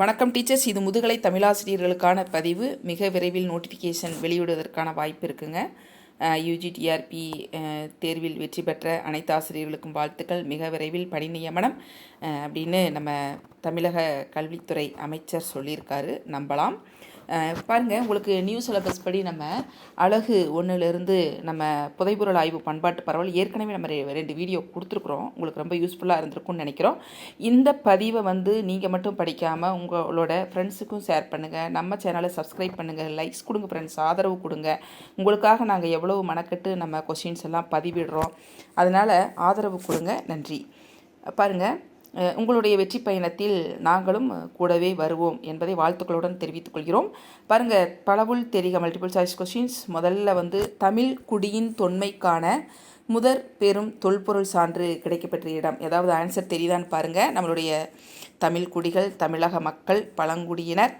வணக்கம் டீச்சர்ஸ். இது முதுகலை தமிழாசிரியர்களுக்கான பதிவு. மிக விரைவில் நோட்டிஃபிகேஷன் வெளியிடுவதற்கான வாய்ப்பு இருக்குங்க. யூஜிடிஆர்பி தேர்வில் வெற்றி பெற்ற அனைத்து ஆசிரியர்களுக்கும் வாழ்த்துக்கள். மிக விரைவில் பணி நியமனம். அப்படின்னு நம்ம தமிழக கல்வித்துறை அமைச்சர் சொல்லியிருக்காரு. நம்பலாம். பாருங்கள் உங்களுக்கு நியூ சிலபஸ் படி நம்ம அழகு ஒன்றுலேருந்து நம்ம புதைபொருள் ஆய்வு பண்பாட்டு பரவல் ஏற்கனவே நம்ம ரெண்டு வீடியோ கொடுத்துருக்குறோம். உங்களுக்கு ரொம்ப யூஸ்ஃபுல்லாக இருந்திருக்கும்னு நினைக்கிறோம். இந்த பதிவை வந்து நீங்கள் மட்டும் படிக்காமல் உங்களோட ஃப்ரெண்ட்ஸுக்கும் ஷேர் பண்ணுங்கள் நம்ம சேனலை சப்ஸ்கிரைப் பண்ணுங்கள் லைக்ஸ் கொடுங்க ஃப்ரெண்ட்ஸ் ஆதரவு கொடுங்க. உங்களுக்காக நாங்கள் எவ்வளவு மனக்கட்டு நம்ம கொஷின்ஸ் எல்லாம் பதிவிடுறோம். அதனால் ஆதரவு கொடுங்க. நன்றி. பாருங்கள் உங்களுடைய வெற்றி பயணத்தில் நாங்களும் கூடவே வருவோம் என்பதை வாழ்த்துக்களுடன் தெரிவித்துக் கொள்கிறோம். பாருங்கள் பலவுள் தெரிக மல்டிபிள் சாய்ஸ் கொஸ்டின்ஸ் முதல்ல வந்து தமிழ் குடியின் தொன்மைக்கான முதற் பெரும் தொல்பொருள் சான்று கிடைக்கப்பெற்ற இடம். ஏதாவது ஆன்சர் தெரியுதான்னு பாருங்கள் நம்மளுடைய தமிழ் குடிகள் தமிழக மக்கள் பழங்குடியினர்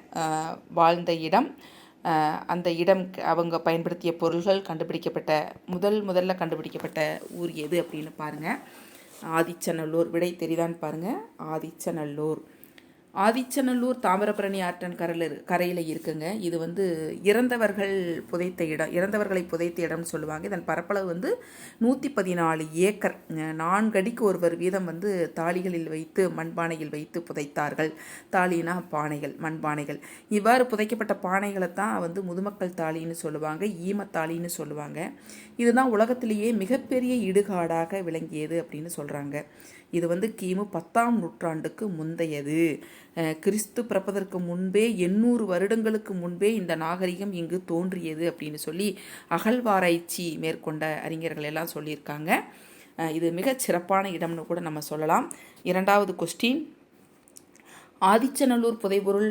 வாழ்ந்த இடம். அந்த இடம் அவங்க பயன்படுத்திய பொருள்கள் கண்டுபிடிக்கப்பட்ட முதல் முதல்ல கண்டுபிடிக்கப்பட்ட ஊர் எது அப்படின்னு பாருங்கள் ஆதிச்சநல்லூர் விடை தெரியுதான்னு பாருங்கள் ஆதிச்சநல்லூர். ஆதிச்சநல்லூர் தாமிரபரணி ஆற்றன் கரையில் கரையில் இருக்குங்க. இது வந்து இறந்தவர்கள் புதைத்த இடம் இறந்தவர்களை புதைத்த இடம்னு சொல்லுவாங்க. இதன் பரப்பளவு வந்து நூற்றி பதினாலு ஏக்கர் நான்கடிக்கு ஒருவர் வீதம் வந்து தாலிகளில் வைத்து மண்பானையில் வைத்து புதைத்தார்கள். தாலினா பானைகள் மண்பானைகள். இவ்வாறு புதைக்கப்பட்ட பானைகளை தான் வந்து முதுமக்கள் தாலின்னு சொல்லுவாங்க ஈமத்தாலின்னு சொல்லுவாங்க. இதுதான் உலகத்திலேயே மிகப்பெரிய இடுகாடாக விளங்கியது அப்படின்னு சொல்கிறாங்க இது வந்து கிமு பத்தாம் நூற்றாண்டுக்கு முந்தையது. கிறிஸ்து பிறப்பதற்கு முன்பே எண்ணூறு வருடங்களுக்கு முன்பே இந்த நாகரிகம் இங்கு தோன்றியது அப்படின்னு சொல்லி அகழ்வாராய்ச்சி மேற்கொண்ட அறிஞர்கள் எல்லாம் சொல்லியிருக்காங்க. இது மிகச் சிறப்பான இடம்னு கூட நம்ம சொல்லலாம். இரண்டாவது கொஸ்டின் ஆதிச்சநல்லூர் புதைபொருள்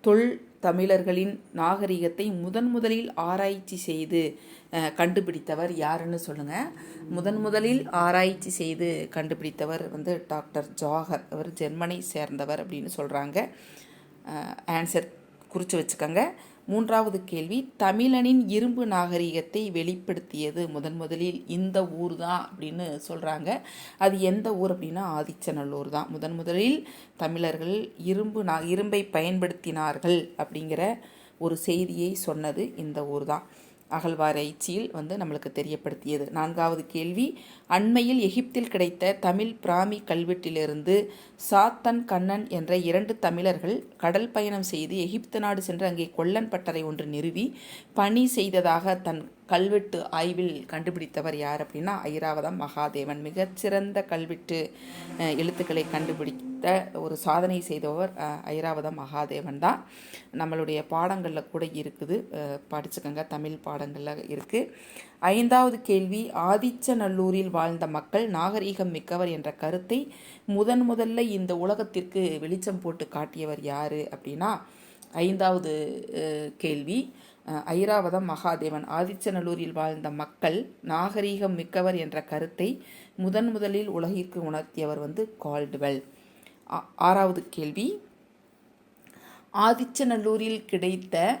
தொல் தமிழர்களின் நாகரிகத்தை முதன் முதலில் ஆராய்ச்சி செய்து கண்டுபிடித்தவர் யாருன்னு சொல்லுங்கள் முதன் முதலில் ஆராய்ச்சி செய்து கண்டுபிடித்தவர் வந்து டாக்டர் ஜாகர் அவர் ஜெர்மனை சேர்ந்தவர் அப்படின்னு சொல்கிறாங்க ஆன்சர் குறித்து வச்சுக்கோங்க. மூன்றாவது கேள்வி தமிழனின் இரும்பு நாகரிகத்தை வெளிப்படுத்தியது முதன் முதலில் இந்த ஊர் தான் அப்படின்னு சொல்கிறாங்க அது எந்த ஊர் அப்படின்னா ஆதிச்சநல்லூர் தான். முதன் முதலில் தமிழர்கள் இரும்பு நா இரும்பை பயன்படுத்தினார்கள் அப்படிங்கிற ஒரு செய்தியை சொன்னது இந்த ஊர் தான். அகழ்வாராய்ச்சியில் வந்து நம்மளுக்கு தெரியப்படுத்தியது. நான்காவது கேள்வி அண்மையில் எகிப்தில் கிடைத்த தமிழ் பிராமி கல்வெட்டிலிருந்து சாத்தன் கண்ணன் என்ற இரண்டு தமிழர்கள் கடல் பயணம் செய்து எகிப்து நாடு சென்று அங்கே கொல்லன் பட்டறை ஒன்று நிறுவி பணி செய்ததாக தன் கல்வெட்டு ஆய்வில் கண்டுபிடித்தவர் யார் அப்படின்னா ஐராவதம் மகாதேவன். மிகச்சிறந்த கல்வெட்டு எழுத்துக்களை கண்டுபிடித்த ஒரு சாதனை செய்தவர் ஐராவதம் மகாதேவன் தான். நம்மளுடைய பாடங்களில் கூட இருக்குது. படிச்சுக்கோங்க தமிழ் பாடங்களில் இருக்குது ஐந்தாவது கேள்வி ஆதிச்சநல்லூரில் வாழ்ந்த மக்கள் நாகரீகம் மிக்கவர் என்ற கருத்தை முதன் முதல்ல இந்த உலகத்திற்கு வெளிச்சம் போட்டு காட்டியவர் யார் அப்படின்னா ஐந்தாவது கேள்வி. ஐராவதம் மகாதேவன் ஆதிச்சநல்லூரில் வாழ்ந்த மக்கள் நாகரீகம் மிக்கவர் என்ற கருத்தை முதன் முதலில் உலகிற்கு உணர்த்தியவர் வந்து கால்டுவெல். ஆ- ஆறாவது கேள்வி. ஆதிச்சநல்லூரில் கிடைத்த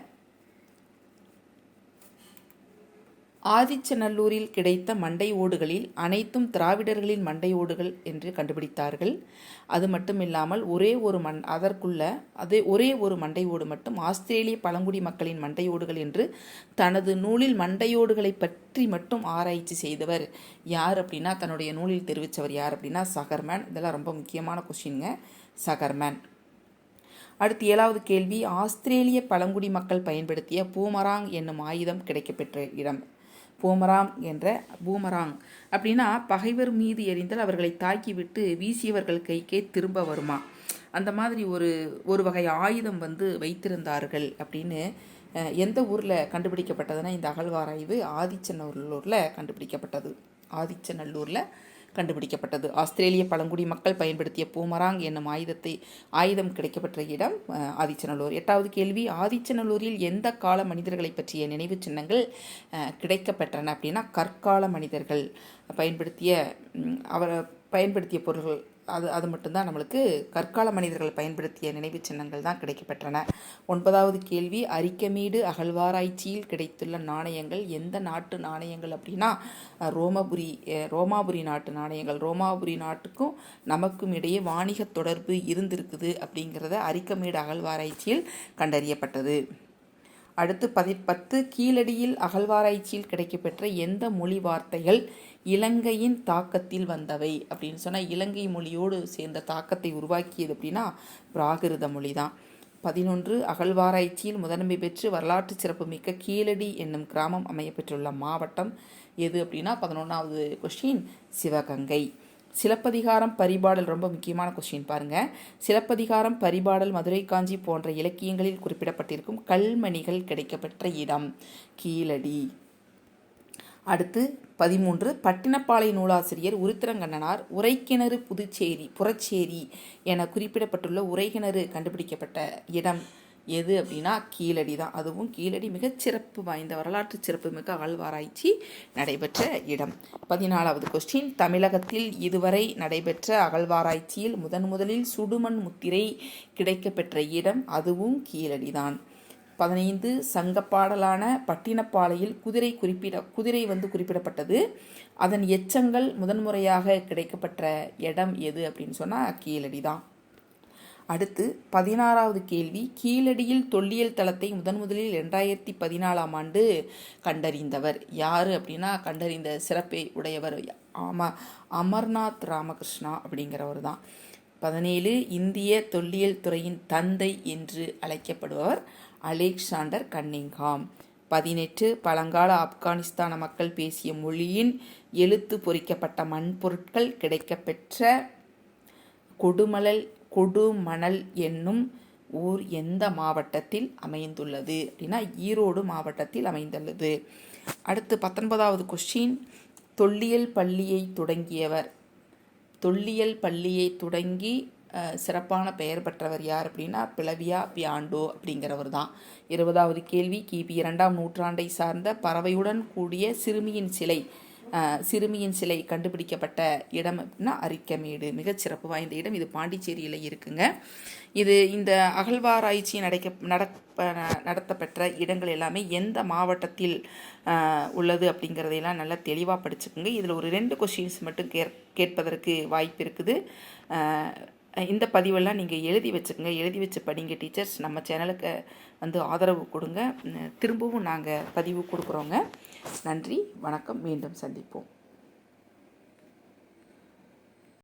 ஆதிச்சநல்லூரில் கிடைத்த மண்டை ஓடுகளில் அனைத்தும் திராவிடர்களின் மண்டை ஓடுகள் என்று கண்டுபிடித்தார்கள். அது மட்டும் இல்லாமல் ஒரே ஒரு மண் அதற்குள்ள அதே ஒரே ஒரு மண்டை ஓடு மட்டும் ஆஸ்திரேலிய பழங்குடி மக்களின் மண்டை ஓடுகள் என்று தனது நூலில் மண்டையோடுகளை பற்றி மட்டும் ஆராய்ச்சி செய்தவர். யார் அப்படின்னா தன்னுடைய நூலில் தெரிவித்தவர் யார் அப்படின்னா சகர்மேன். இதெல்லாம் ரொம்ப முக்கியமான கொஷின்ங்க சகர்மேன். அடுத்து ஏழாவது கேள்வி ஆஸ்திரேலிய பழங்குடி மக்கள் பயன்படுத்திய பூமராங் என்னும் ஆயுதம் கிடைக்கப்பெற்ற இடம். பூமராங் என்ற பூமராங். அப்படின்னா பகைவர் மீது எறிந்தால் அவர்களை தாக்கிவிட்டு வீசியவர்கள் கைக்கே திரும்ப வருமா? அந்த மாதிரி ஒரு ஒரு வகை ஆயுதம் வந்து வைத்திருந்தார்கள் அப்படின்னு எந்த ஊரில் கண்டுபிடிக்கப்பட்டதுன்னா இந்த அகழ்வாராய்வு ஆதிச்சநல்லூரில் கண்டுபிடிக்கப்பட்டது. ஆதிச்சநல்லூரில் கண்டுபிடிக்கப்பட்டது. ஆஸ்திரேலிய பழங்குடி மக்கள் பயன்படுத்திய பூமராங் என்னும் ஆயுதத்தை ஆயுதம் கிடைக்கப்பெற்ற இடம் ஆதிச்சநல்லூர். எட்டாவது கேள்வி ஆதிச்சநல்லூரில் எந்த கால மனிதர்களை பற்றிய நினைவுச் சின்னங்கள் கிடைக்கப்பெற்றன அப்படின்னா கற்கால மனிதர்கள் பயன்படுத்திய அவர் பயன்படுத்திய பொருள்கள் அது அது மட்டும்தான் நம்மளுக்கு கற்கால மனிதர்கள் பயன்படுத்திய நினைவுச் சின்னங்கள் தான் கிடைக்கப்பெற்றன. ஒன்பதாவது கேள்வி அரிக்கமேடு அகழ்வாராய்ச்சியில் கிடைத்துள்ள நாணயங்கள் எந்த நாட்டு நாணயங்கள் அப்படின்னா ரோமபுரி ரோமாபுரி நாட்டு நாணயங்கள். ரோமாபுரி நாட்டுக்கும் நமக்கும் இடையே வாணிக தொடர்பு இருந்திருக்குது அப்படிங்கிறத அரிக்கமேடு அகழ்வாராய்ச்சியில் கண்டறியப்பட்டது. அடுத்து பதி பத்து கீழடியில் அகழ்வாராய்ச்சியில் கிடைக்கப்பெற்ற எந்த மொழி வார்த்தைகள் இலங்கையின் தாக்கத்தில் வந்தவை? அப்படின்னு சொன்னால் இலங்கை மொழியோடு சேர்ந்த தாக்கத்தை உருவாக்கியது அப்படின்னா பிராகிருத மொழி தான் பதினொன்று அகழ்வாராய்ச்சியில் முதன்மை பெற்று வரலாற்று சிறப்புமிக்க கீழடி என்னும் கிராமம் அமையப்பெற்றுள்ள மாவட்டம் எது அப்படின்னா பதினொன்றாவது கொஸ்டின் சிவகங்கை. சிலப்பதிகாரம் பரிபாடல் ரொம்ப முக்கியமான கொஸ்டின் பாருங்கள் சிலப்பதிகாரம் பரிபாடல் மதுரை காஞ்சி போன்ற இலக்கியங்களில் குறிப்பிடப்பட்டிருக்கும் கல்மணிகள் கிடைக்கப்பெற்ற இடம். கீழடி. அடுத்து பதிமூன்று பட்டினப்பாலை நூலாசிரியர் உருத்திரங்கண்ணனார் உரைக்கிணறு புதுச்சேரி புறச்சேரி என குறிப்பிடப்பட்டுள்ள உரைக்கிணறு கண்டுபிடிக்கப்பட்ட இடம். எது அப்படின்னா கீழடி தான். அதுவும் கீழடி மிகச்சிறப்பு வாய்ந்த வரலாற்று சிறப்புமிக்க அகழ்வாராய்ச்சி நடைபெற்ற இடம். பதினாலாவது கொஸ்டின் தமிழகத்தில் இதுவரை நடைபெற்ற அகழ்வாராய்ச்சியில் முதன் முதலில் சுடுமண் முத்திரை கிடைக்கப்பெற்ற இடம் அதுவும் கீழடி தான். பதினைந்து சங்கப்பாடலான பட்டினப்பாலையில் குதிரை குறிப்பிட குதிரை வந்து குறிப்பிடப்பட்டது. அதன் எச்சங்கள் முதன்முறையாக கிடைக்கப்பட்ட இடம் எது அப்படின்னு சொன்னால் கீழடி தான். அடுத்து பதினாறாவது கேள்வி கீழடியில் தொல்லியல் தளத்தை முதன் முதலில் ரெண்டாயிரத்தி பதினாலாம் ஆண்டு கண்டறிந்தவர் யார் அப்படின்னா கண்டறிந்த சிறப்பை உடையவர் ஆமா அமர்நாத் ராமகிருஷ்ணா அப்படிங்கிறவர் தான். பதினேழு இந்திய தொல்லியல் துறையின் தந்தை என்று அழைக்கப்படுபவர் அலெக்சாண்டர் கன்னிங்ஹாம் பதினெட்டு பழங்கால ஆப்கானிஸ்தான மக்கள் பேசிய மொழியின் எழுத்து பொறிக்கப்பட்ட மண்பொருட்கள் கிடைக்கப்பெற்ற கொடுமலல் கொடுமணல் என்னும் ஊர் எந்த மாவட்டத்தில் அமைந்துள்ளது? அப்படின்னா ஈரோடு மாவட்டத்தில் அமைந்துள்ளது. அடுத்து பத்தொன்பதாவது கொஸ்டின் தொல்லியல் பள்ளியை தொடங்கியவர். தொல்லியல் பள்ளியை தொடங்கி சிறப்பான பெயர் பெற்றவர் யார் அப்படின்னா பிளவியா பியாண்டோ அப்படிங்கிறவர் தான். இருபதாவது கேள்வி கிபி இரண்டாம் நூற்றாண்டை சார்ந்த பறவையுடன் கூடிய சிறுமியின் சிலை. சிறுமியின் சிலை கண்டுபிடிக்கப்பட்ட இடம் அப்படின்னா அரிக்கமேடு மிகச்சிறப்பு வாய்ந்த இடம். இது பாண்டிச்சேரியில் இருக்குங்க. இது இந்த அகழ்வாராய்ச்சி நடக்க நடப்ப நடத்தப்பெற்ற இடங்கள் எல்லாமே எந்த மாவட்டத்தில் உள்ளது அப்படிங்கிறதையெல்லாம் நல்லா தெளிவாக படிச்சுக்கோங்க. இதில் ஒரு ரெண்டு கொஷின்ஸ் மட்டும் கே கேட்பதற்கு வாய்ப்பு இருக்குது. இந்த பதிவெல்லாம் நீங்கள் எழுதி வச்சுக்கோங்க எழுதி வச்சு படிங்க டீச்சர்ஸ். நம்ம சேனலுக்கு வந்து ஆதரவு கொடுங்க. திரும்பவும் நாங்கள் பதிவு கொடுக்குறோங்க. நன்றி வணக்கம். மீண்டும் சந்திப்போம்.